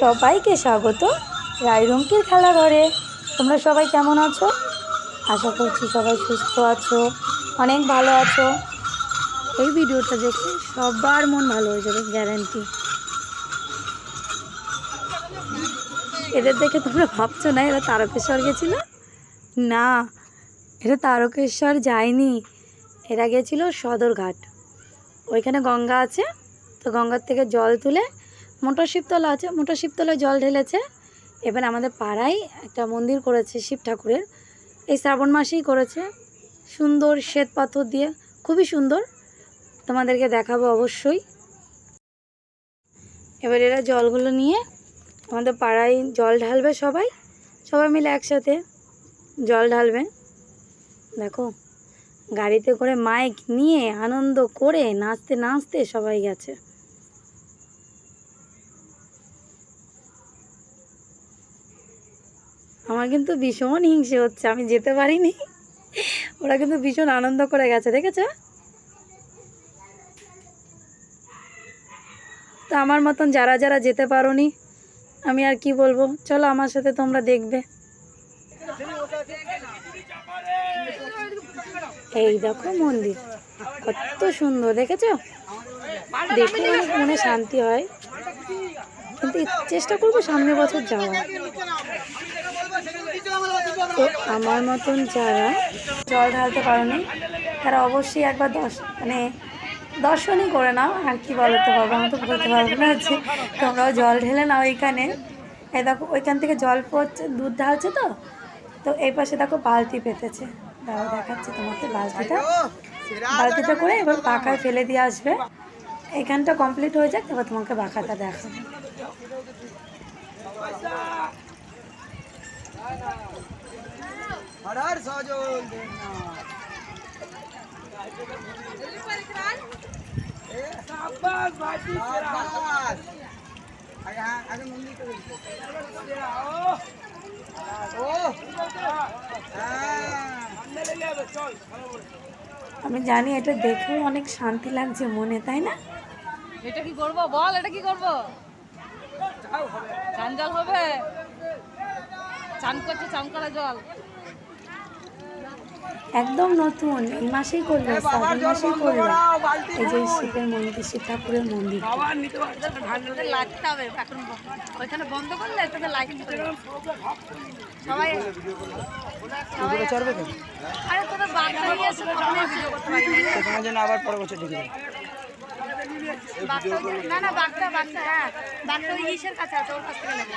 সবাইকে স্বাগত রায়রঙ্কির খেলাঘরে তোমরা সবাই কেমন আছো? আশা করছি সবাই সুস্থ আছো, অনেক ভালো আছো। এই ভিডিওটা দেখে সবার মন ভালো হয়ে যাবে গ্যারান্টি এদের দেখে তোমরা ভাবছ না, এরা তারকেশ্বর গেছিল? না, এরা তারকেশ্বর যায়নি। এরা গেছিল সদরঘাট। ওইখানে গঙ্গা আছে, তো গঙ্গার থেকে জল তুলে মোটর শিবতলা আছে, মোটর শিবতলায় জল ঢেলেছে। এবার আমাদের পাড়ায় একটা মন্দির করেছে শিব ঠাকুরের। এই শ্রাবণ মাসেই করেছে। সুন্দর শ্বেত পাথর দিয়ে, খুবই সুন্দর। তোমাদেরকে দেখাবো অবশ্যই। এবার এরা জলগুলো নিয়ে আমাদের পাড়ায় জল ঢালবে সবাই। সবাই মিলে একসাথে জল ঢালবে। দেখো, গাড়িতে করে মাইক নিয়ে আনন্দ করে নাচতে নাচতে সবাই গেছে। আমার কিন্তু ভীষণ হিংসে হচ্ছে, আমি যেতে পারিনি। ওরা কিন্তু ভীষণ আনন্দ করে গেছে, দেখেছ? তো আমার মতন যারা যারা যেতে পারোনি, আমি আর কি বলব? চলো আমার সাথে তোমরা দেখবে। এই দেখো মন্দির, কত সুন্দর, দেখেছ? দেখে মনে শান্তি হয়। কিন্তু চেষ্টা করব সামনে বছর যাওয়া তো আমার মতন যারা জল ঢালতে পারোনি, তারা অবশ্যই একবার দশ মানে দর্শনই করে নাও, আর কি তো বাবা আমি তো বলতে পারব না যে তোমরাও জল ঢেলে নাও ওইখানে এই দেখো, ওইখান থেকে জল পড়ছে, দুধ ঢালছে তো তো এই পাশে দেখো বালতি পেতেছে। দাঁড়াও দেখাচ্ছি তোমাকে বালতিটা। বালতিটা করে এবার পাখায় ফেলে দিয়ে আসবে। এখানটা কমপ্লিট হয়ে যাক, এবার তোমাকে পাখাটা দেখাবো। হরার সজল আগে হ্যাঁ আগে মন্দির করে ও হ্যাঁ আমি জানি এটা দেখেও অনেক শান্তি লাগছে মনে তাই না? এটা কি করব? বল এটা কি করব? হবে? চান করছে চান করা জল। একদম নতুন এই মাসেই করবে শ্রাবণ মাসেই করবে। এই যে শিবের মন্দির শিব ঠাকুরের মন্দির করলে আবার পরে বছর ঢুকে না না বাচ্চা বাচ্চা হ্যাঁ বাচ্চা ওই ইসের কাছে আছে ওর কাছ থেকে নেবে।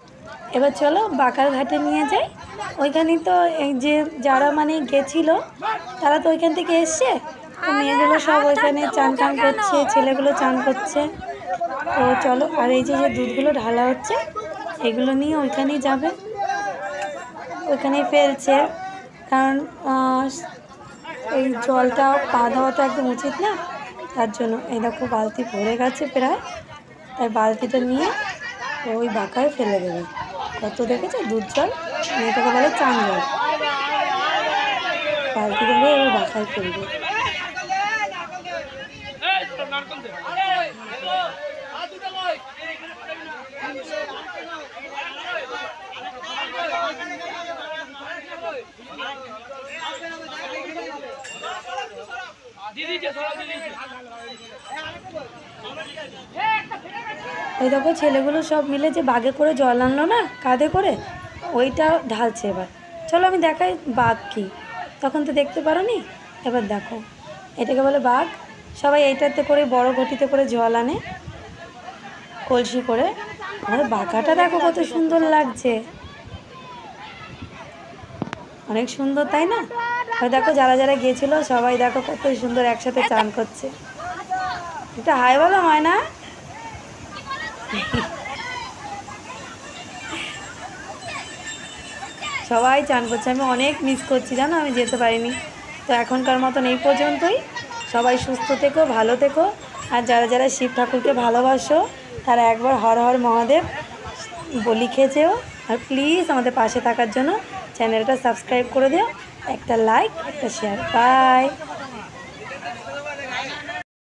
এবার চলো বাঁকার ঘাটে নিয়ে যাই। ওইখানেই তো এই যে যারা মানে গেছিল তারা তো ওইখান থেকে এসছে। মেয়েগুলো সব ওইখানে চান টান করছে ছেলেগুলো চান করছে। তো চলো আর এই যে যে দুধগুলো ঢালা হচ্ছে এগুলো নিয়ে ওইখানেই যাবে। ওইখানেই ফেলছে। কারণ এই জলটা পা তো একদম উচিত না। তার জন্য এই দেখো বালতি ভরে গেছে প্রায়। তাই বালতিটা নিয়ে ওই বাঁকায় ফেলে দেবে। কত দেখেছ? দুধ জল? মেয়েটাকে বলে চান জল। বালতি ধরে এবার বাঁকায় ফেলবে। ওই দেখো ছেলেগুলো সব মিলে যে বাগে করে জল আনলো না, কাঁধে করে, ওইটা ঢালছে এবার। চলো আমি দেখাই বাঘ কি। তখন তো দেখতে পারো নি এবার দেখো। এটাকে বলে বাঘ। সবাই এইটাতে করে বড় ঘটিতে করে জল আনে, কলসি করে। আর বাঁকাটা দেখো কত সুন্দর লাগছে। অনেক সুন্দর, তাই না? দেখো যারা যারা গিয়েছিল, সবাই দেখো কত সুন্দর একসাথে চান করছে। এটা হাই বলো হয় না? সবাই চান করছে। আমি অনেক মিস করছি, জানো? আমি যেতে পারিনি। তো এখনকার মতন এই পর্যন্তই। সবাই সুস্থ থেকো, ভালো থেকো। আর যারা যারা শিব ঠাকুরকে ভালোবাসো, তারা একবার হর হর মহাদেব বলি খেয়েছেও। আর প্লিজ আমাদের পাশে থাকার জন্য চ্যানেলটা সাবস্ক্রাইব করে দিও। একটা লাইক একটা শেয়ার বাই